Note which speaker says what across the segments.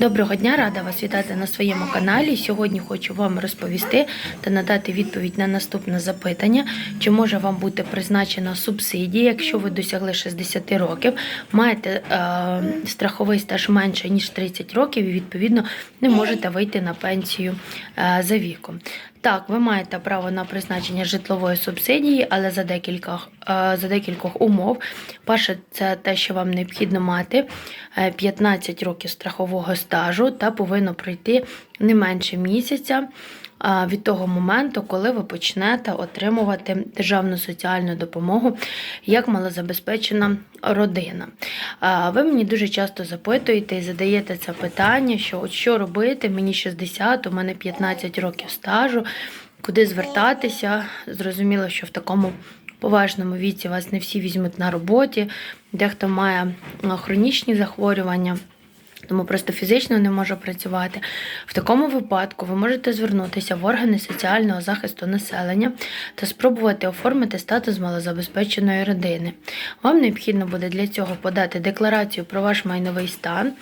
Speaker 1: Доброго дня, рада вас вітати на своєму каналі. Сьогодні хочу вам розповісти та надати відповідь на наступне запитання, чи може вам бути призначена субсидія, якщо ви досягли 60 років, маєте е, страховий стаж менше ніж 30 років і відповідно не можете вийти на пенсію е, за віком. Так, ви маєте право на призначення житлової субсидії, але за декілька е, за декількох умов. Перше, це те, що вам необхідно мати е, 15 років страхового стажу та повинно пройти не менше місяця е, від того моменту, коли ви почнете отримувати державну соціальну допомогу як малозабезпечена родина. Ви мені дуже часто запитуєте і задаєте це питання, що от що робити, мені 60, у мене 15 років стажу, куди звертатися. Зрозуміло, що в такому поважному віці вас не всі візьмуть на роботі, дехто має хронічні захворювання. Тому просто фізично не може працювати. В такому випадку ви можете звернутися в органи соціального захисту населення та спробувати оформити статус малозабезпеченої родини. Вам необхідно буде для цього подати декларацію про ваш майновий стан,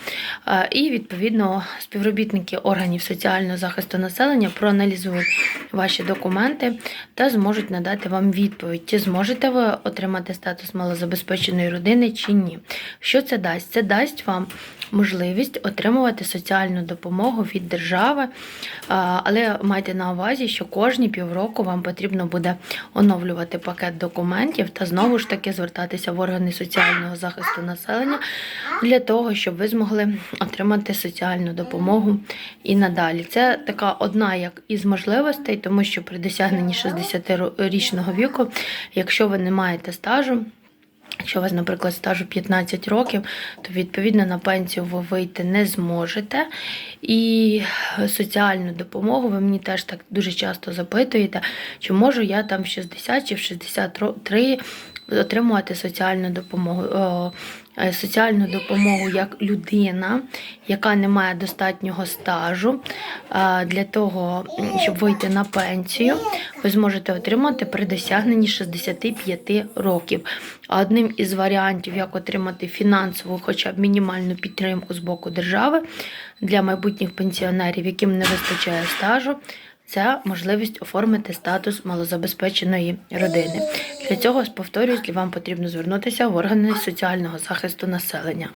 Speaker 1: е, і відповідно співробітники органів соціального захисту населення проаналізують ваші документи та зможуть надати вам відповідь, чи зможете ви отримати статус малозабезпеченої родини чи ні. Що це дасть? Це дасть вам можливість отримувати соціальну допомогу від держави, але майте на увазі, що кожні півроку вам потрібно буде оновлювати пакет документів та знову ж таки звертатися в органи соціального захисту населення для того, щоб ви змогли отримати соціальну допомогу і надалі. Це така одна як із можливостей, тому що при досягненні 60-річного віку, якщо ви не маєте стажу, Якщо у вас, наприклад, стажу 15 років, то відповідно на пенсію ви вийти не зможете. І соціальну допомогу ви мені теж так дуже часто запитуєте, чи можу я там в 60 чи в 63 отримувати соціальну допомогу. Е, Соціальну допомогу як людина, яка не має достатнього стажу е, для того, щоб вийти на пенсію, ви зможете отримати при досягненні 65 років. А одним із варіантів, як отримати фінансову, хоча б мінімальну підтримку з боку держави для майбутніх пенсіонерів, яким не вистачає стажу, це можливість оформити статус малозабезпеченої родини. Для цього, повторюсь, вам потрібно звернутися в органи соціального захисту населення.